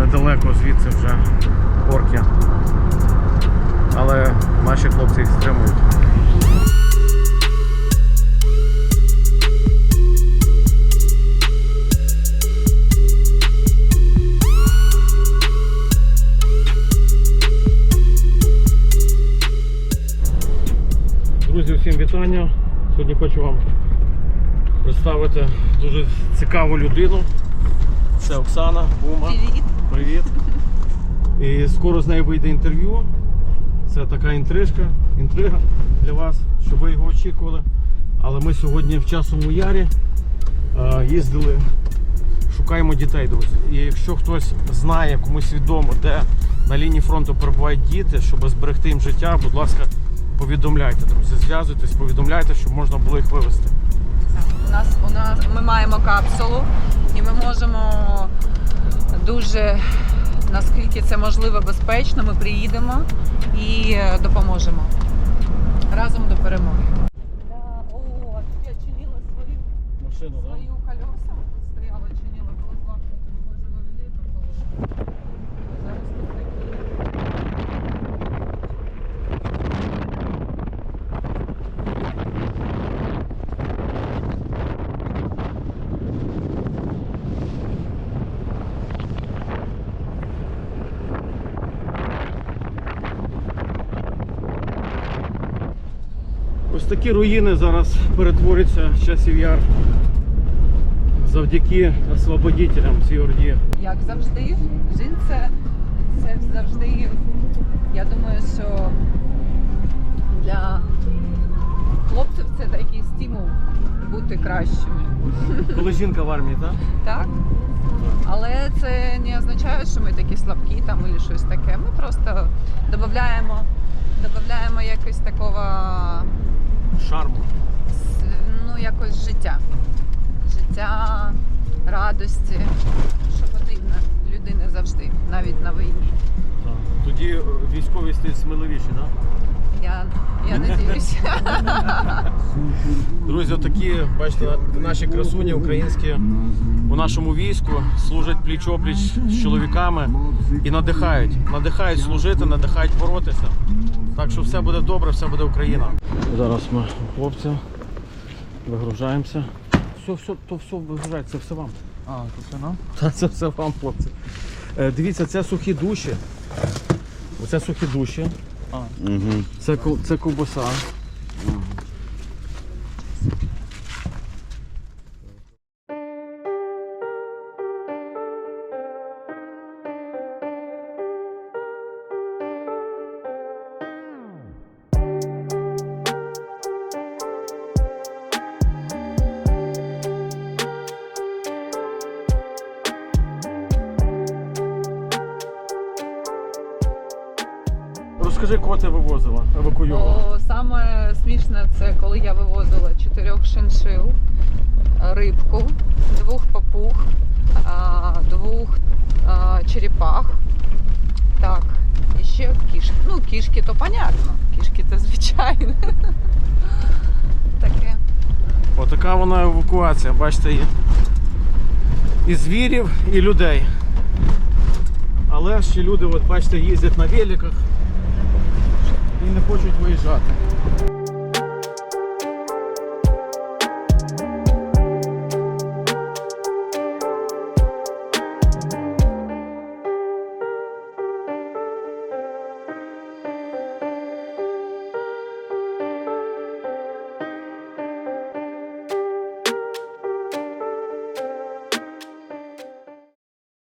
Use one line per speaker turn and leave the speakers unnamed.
недалеко звідси вже орки. Але наші хлопці їх стримують. Друзі, всім вітання. Сьогодні хочу вам представити дуже цікаву людину. Це Оксана Бума.
Привіт.
Привіт. І скоро з нею вийде інтерв'ю. Це така інтрижка, інтрига для вас, щоб ви його очікували. Але ми сьогодні в часовому ярі е, їздили, шукаємо дітей, друзі. І якщо хтось знає, комусь відомо, де на лінії фронту перебувають діти, щоб зберегти їм життя, будь ласка, повідомляйте, друзі. Зв'язуйтесь, повідомляйте, щоб можна було їх вивезти.
У нас у нас ми маємо капсулу, і ми можемо дуже наскільки це можливо безпечно. Ми приїдемо і е, допоможемо разом до перемоги. О, я чинила свою
Машину,
свою колеса. Стояла, чинила, було злакнути, ми завели прокололи. Зараз тут такі.
Ось такі руїни зараз перетворюються часів яр завдяки освободителям цій орді.
Як завжди, жінь це, це завжди, я думаю, що для хлопців це такий стимул бути кращими.
Коли жінка в армії, так?
Так? Але це не означає, що ми такі слабкі там або щось таке. Ми просто додаємо, додаємо якось такого якось життя. Життя, радості, що потрібно людині завжди, навіть на війні.
Так. Тоді військові стають сміливіші, так?
Я, я надіюся.
Друзі, такі, бачите, наші красуні українські у нашому війську служать пліч-опліч з чоловіками і надихають. Надихають служити, надихають боротися. Так що все буде добре, все буде Україна. Зараз ми хлопці вигружаємося. Все, все, то все вигружається, це все вам.
А, то це нам?
Та це все вам, хлопці. Е, дивіться, це сухі душі. Оце сухі душі.
А.
Це, ку- це ковбаса. Розкажи, кого ти вивозила, евакуювала.
О, саме смішне це коли я вивозила чотирьох шиншил, рибку, двох папуг, двох черепах. Так, і ще кішки. Ну, кішки то понятно. Кішки то звичайно. Таке.
Отака вона евакуація, бачите, і, і звірів, і людей. Але ще люди, от бачите, їздять на великах хочуть виїжджати.